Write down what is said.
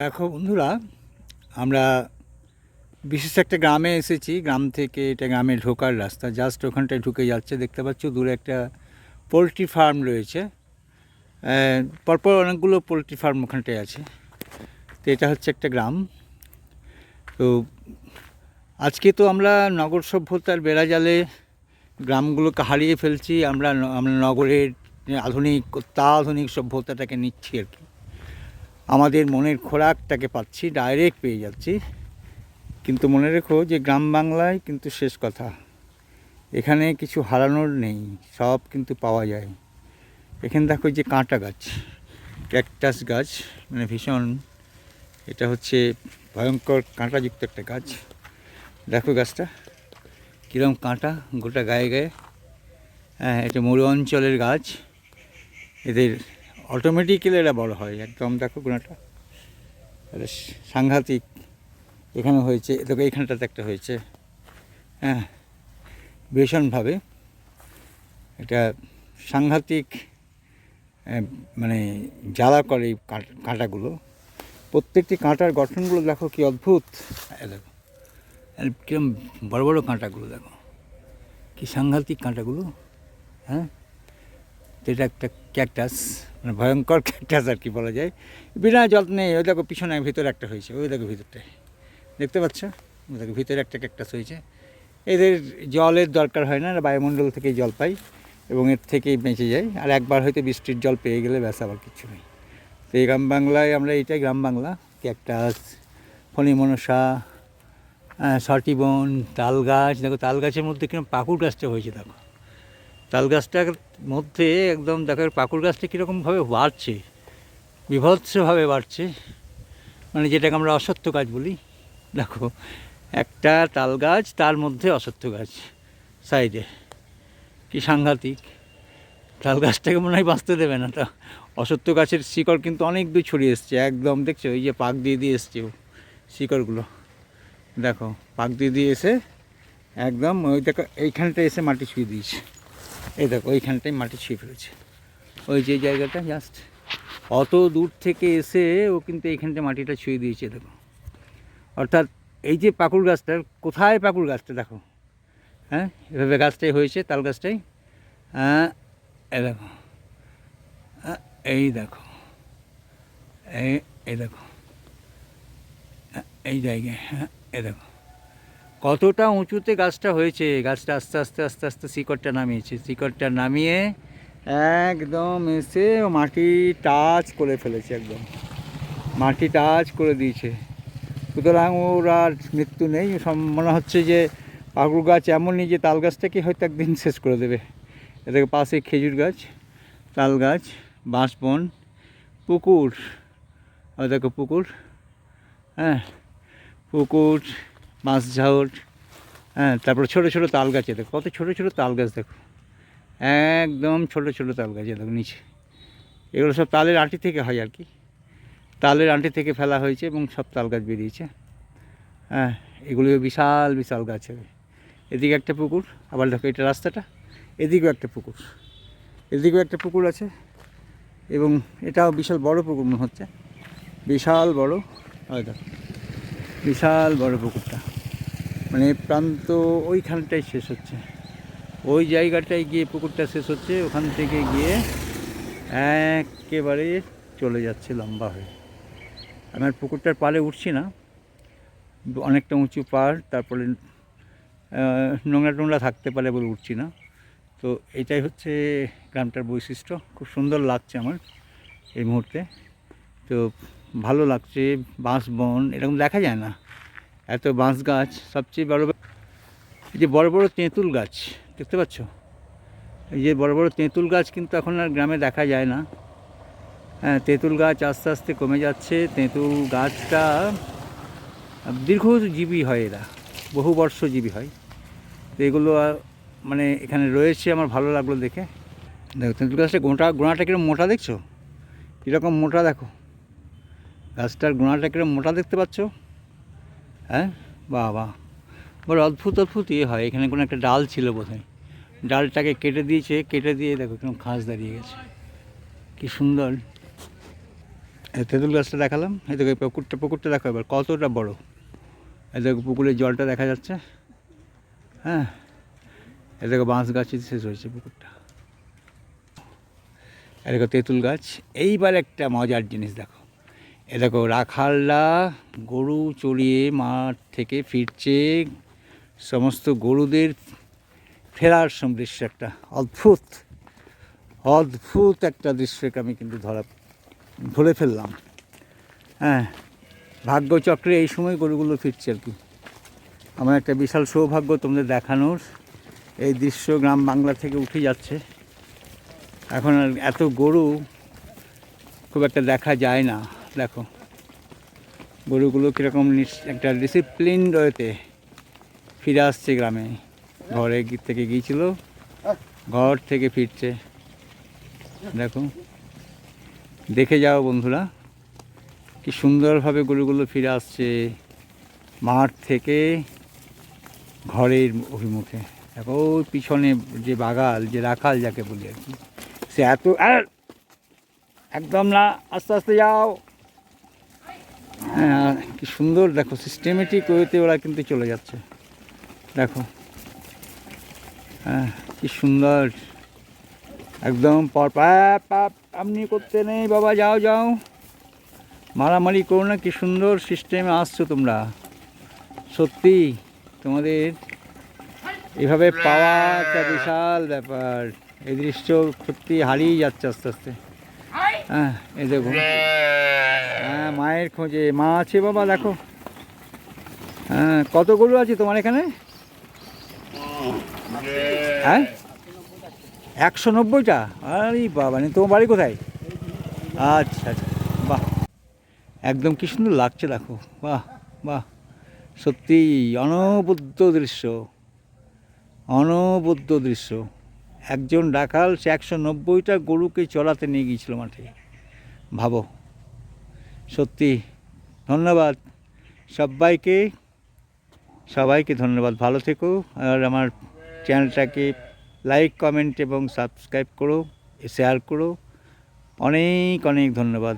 দেখো বন্ধুরা, আমরা বিশেষ একটা গ্রামে এসেছি। গ্রাম থেকে এটা গ্রামে ঢোকার রাস্তা। জাস্ট ওখানটায় ঢুকে যাচ্ছে। দেখতে পাচ্ছ দূরে একটা পোলট্রি ফার্ম রয়েছে। পরপর অনেকগুলো পোলট্রি ফার্ম ওখানটায় আছে। তো এটা হচ্ছে একটা গ্রাম। তো আজকে তো আমরা নগর সভ্যতার বেড়াজালে গ্রামগুলোকে হারিয়ে ফেলছি। আমরা আমরা নগরের আধুনিক, অত্যাধুনিক সভ্যতাটাকে নিচ্ছি আর কি। আমাদের মনের খোরাকটাকে পাচ্ছি ডাইরেক্ট পেয়ে যাচ্ছি। কিন্তু মনে রেখো যে গ্রাম বাংলায় কিন্তু শেষ কথা। এখানে কিছু হারানোর নেই, সব কিন্তু পাওয়া যায়। এখানে দেখো যে কাঁটা গাছ, ক্যাকটাস গাছ মানে ভীষণ, এটা হচ্ছে ভয়ঙ্কর কাঁটাযুক্ত একটা গাছ। দেখো গাছটা কীরকম কাঁটা, গোটা গায়ে গায়ে। হ্যাঁ এটা মরু অঞ্চলের গাছ। এদের অটোমেটিক্যালি এটা বড় হয়। একদম দেখো গুণাটা। এটা সাংঘাতিক। এখানে হয়েছে, দেখো এইখানটাতে একটা হয়েছে। হ্যাঁ ভীষণভাবে। এটা সাংঘাতিক মানে জ্বালা করে এই কাঁট- কাঁটাগুলো। প্রত্যেকটি কাঁটার গঠনগুলো দেখো কি অদ্ভুত। দেখো। কিরম বড় বড় কাঁটাগুলো দেখো। কি সাংঘাতিক কাঁটাগুলো। হ্যাঁ তো এটা একটা ক্যাকটাস মানে ভয়ঙ্কর ক্যাকটাস আর কি বলা যায়। বিনা যত্নে ওই দেখো পিছনে ভিতরে একটা হয়েছে, ওই দেখো ভিতরটায় দেখতে পাচ্ছ? ওই দেখো ভিতরে একটা ক্যাকটাস হয়েছে। এদের জলের দরকার হয় না বায়ুমণ্ডল থেকেই জল পাই এবং এর থেকেই বেঁচে যায়। আর একবার হয়তো বৃষ্টির জল পেয়ে গেলে ব্যাস, আবার কিছু নেই। তো এই গ্রাম বাংলায় আমরা এইটাই গ্রাম বাংলা ক্যাকটাস ফণি মনসা সটিবন তাল গাছ। দেখো তাল গাছের মধ্যে কীরকম পাকুড় গাছটা হয়েছে, দেখো। তাল গাছটার মধ্যে একদম দেখো পাকুড় গাছটা কীরকমভাবে বাড়ছে, বিভৎসভাবে বাড়ছে। মানে যেটাকে আমরা অসত্য গাছ বলি। দেখো, একটা তাল গাছ তার মধ্যে অসত্য গাছ, সাইডে। কি সাংঘাতিক। তাল গাছটাকে মনে হয় বাঁচতে দেবে না। তা অসত্য গাছের শিকড় কিন্তু অনেক দূর ছড়িয়ে এসছে। একদম, দেখছ, এই যে পাক দিয়ে দিয়ে এসছে শিকড়গুলো। দেখো, পাক দিয়ে দিয়ে এসে একদম ওই দেখো এইখানটা এসে মাটি ছুঁয়ে দিয়েছে। এই দেখো ওইখানটায় মাটি ছুঁয়ে ফেলেছে ওই যে জায়গাটা জাস্ট অত দূর থেকে এসে ও কিন্তু এইখানটা মাটিটা ছুঁয়ে দিয়েছে, দেখো। অর্থাৎ এই যে পাকুড় গাছটা, কোথায় পাকুড় গাছটা, দেখো? হ্যাঁ এভাবে গাছটাই হয়েছে, তাল গাছটাই। হ্যাঁ দেখো। এই দেখো। এই দেখো। এই জায়গায় হ্যাঁ এই দেখো। কতটা উঁচুতে গাছটা হয়েছে? গাছটা আস্তে আস্তে আস্তে আস্তে শিকড়টা নামিয়েছে। শিকড়টা নামিয়ে একদম এসে মাটি টাচ করে ফেলেছে একদম। মাটি টাচ করে দিয়েছে। সুতরাং ওর আর মৃত্যু নেই। মনে হচ্ছে যে পাকুড় গাছ এমনই যে তাল গাছটাকে হয়তো একদিন শেষ করে দেবে। এদিকে পাশে খেজুর গাছ, তাল গাছ, বাঁশবন, পুকুর। দেখো পুকুর হ্যাঁ পুকুর বাঁশ ঝাউর হ্যাঁ তারপরে ছোটো ছোটো তাল গাছ দেখো, কত ছোটো ছোটো তাল গাছ দেখো। একদম ছোটো ছোটো তাল গাছ দেখো নিচে। এগুলো সব তালের আঁটি থেকে হয় আর কি। তালের আঁটি থেকে ফেলা হয়েছে এবং সব তাল গাছ বেরিয়েছে। হ্যাঁ এগুলো বিশাল বিশাল গাছ এদিকে একটা পুকুর, আবার দেখো এটা রাস্তাটা। এদিকেও একটা পুকুর। এদিকেও একটা পুকুর আছে এবং এটাও বিশাল বড় পুকুর মনে হচ্ছে। বিশাল বড়। হয় দেখো। বিশাল বড় পুকুরটা। মানে প্রান্ত ওইখানটাই শেষ হচ্ছে। ওই জায়গাটায় গিয়ে পুকুরটা শেষ হচ্ছে, ওখান থেকে গিয়ে একেবারে চলে যাচ্ছে লম্বা হয়ে। আমার পুকুরটার পালে উঠছি না। অনেকটা উঁচু পাড় তারপরে নোংরা টোংরা থাকতে পারে বলে উঠছি না। তো এটাই হচ্ছে গ্রামটার বৈশিষ্ট্য। খুব সুন্দর লাগছে আমার এই মুহূর্তে। তো ভালো লাগছে, বাঁশ বন, এরকম দেখা যায় না। এত বাঁশ গাছ, সবচেয়ে বড় এই যে বড় বড় তেঁতুল গাছ, দেখতে পাচ্ছ? এই যে বড় বড় তেঁতুল গাছ কিন্তু এখন আর গ্রামে দেখা যায় না। হ্যাঁ তেঁতুল গাছ আস্তে আস্তে কমে যাচ্ছে। তেঁতুল গাছটা দীর্ঘজীবী হয় এরা, বহু বর্ষজীবী হয়। তো এগুলো মানে এখানে রয়েছে, আমার ভালো লাগল দেখে। দেখো, তেঁতুল গাছটা গোটা, গোড়াটা কীরকম মোটা দেখছ? কীরকম মোটা দেখো। গাছটার গোড়াটা কীরকম মোটা দেখতে পাচ্ছ? হ্যাঁ? বাহ বাহ বড় অদ্ভুত অদ্ভুত ইয়ে হয়। এখানে কোনো একটা ডাল ছিল বোধহয়। ডালটাকে কেটে দিয়েছে, কেটে দিয়ে দেখো কীরকম ঘাস দাঁড়িয়ে গেছে। কি সুন্দর। তেঁতুল গাছটা দেখালাম। এই দেখো পুকুরটা পুকুরটা দেখো এবার, কতটা বড়। এই দেখো, পুকুরের জলটা দেখা যাচ্ছে। হ্যাঁ? এই দেখো, বাঁশ গাছই শেষ হয়েছে পুকুরটা। এই দেখো, তেঁতুল গাছ। এইবার একটা মজার জিনিস দেখো। এ দেখো রাখালরা গরু চড়িয়ে মাঠ থেকে ফিরছে। সমস্ত গরুদের ফেরার সম দৃশ্য একটা অদ্ভুত অদ্ভুত একটা দৃশ্যকে আমি কিন্তু ধরা, ধরে ফেললাম। হ্যাঁ ভাগ্যচক্রে এই সময় গরুগুলো ফিরছে আর কি। আমার একটা বিশাল সৌভাগ্য তোমাদের দেখানোর, এই দৃশ্য গ্রাম বাংলা থেকে উঠে যাচ্ছে। এখন আর এত গরু খুব একটা দেখা যায় না। দেখো। গরুগুলো কীরকম একটা ডিসিপ্লিন রয়েতে। ফিরে আসছে গ্রামে। ঘরে থেকে গিয়েছিল। ঘর থেকে ফিরছে। দেখো। দেখে যাও বন্ধুরা। কি সুন্দরভাবে গরুগুলো ফিরে আসছে। মাঠ থেকে ঘরের অভিমুখে। দেখো পিছনে যে বাগাল, যে রাখাল যাকে বলি আর কি। সে এত একদম না, আস্তে আস্তে যাও। কি সুন্দর, দেখো সিস্টেমেটিক ওয়েতে ওরা কিন্তু চলে যাচ্ছে। দেখো। হ্যাঁ কি সুন্দর। একদম আপনি করতে নেই, বাবা, যাও যাও। মারামারি করো না, কি সুন্দর সিস্টেমে আসছো তোমরা। সত্যি, তোমাদের এভাবে পাওয়া একটা বিশাল ব্যাপার। এই দৃশ্য সত্যি হারিয়ে যাচ্ছে আস্তে আস্তে। হ্যাঁ এই দেখো। হ্যাঁ মায়ের খোঁজে। মা আছে বাবা, দেখো। হ্যাঁ কত গরু আছে তোমার এখানে? হ্যাঁ? একশো নব্বইটা? আরে বাবা নে তোমার বাড়ি কোথায়? আচ্ছা আচ্ছা বাহ। একদম কি সুন্দর লাগছে, দেখো। বাহ বাহ। সত্যি অনবদ্য দৃশ্য। অনবদ্য দৃশ্য। একজন ডাকাল, সে একশো নব্বইটা গরুকে চড়াতে নিয়ে গিয়েছিল মাঠে। ভাবো। সত্যি ধন্যবাদ। সবাইকে সবাইকে ধন্যবাদ। ভালো থেকো আর আমার চ্যানেলটাকে লাইক, কমেন্ট এবং সাবস্ক্রাইব করো শেয়ার করো। অনেক অনেক ধন্যবাদ।